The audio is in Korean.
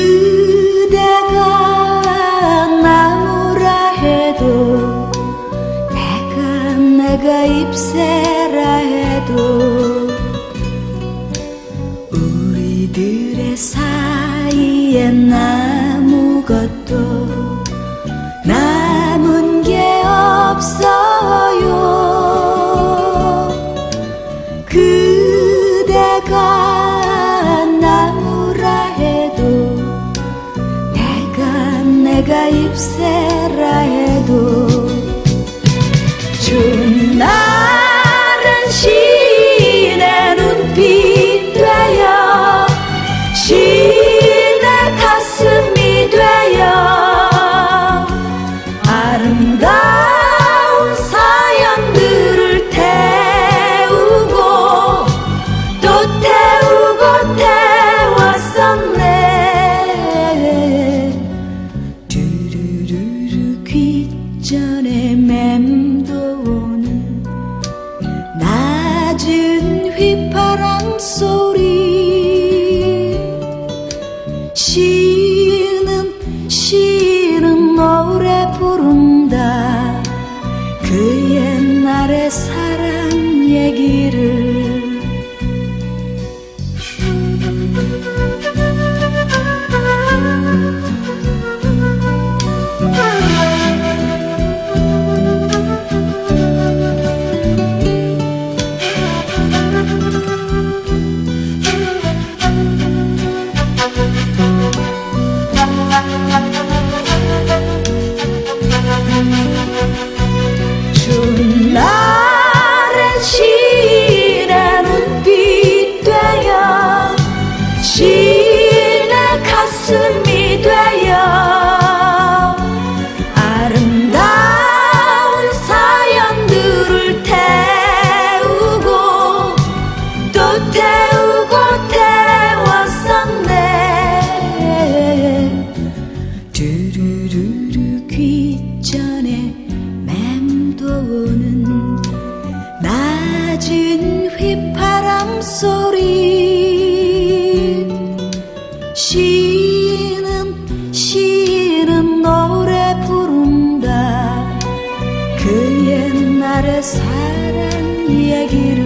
그대가 나무라 해도 내가 내가 잎새라 해도 우리들의 사이에 남무것도 남은 게 없어. 내가 잎새라 해도 좋은 맴도는 낮은 휘파람 소리. 시는 시는 노래 부른다. 그 옛날의 사랑 얘기 두루루루 귓전에 맴도는 낮은 휘파람 소리. 시는 시는 노래 부른다. 그 옛날의 사랑 얘기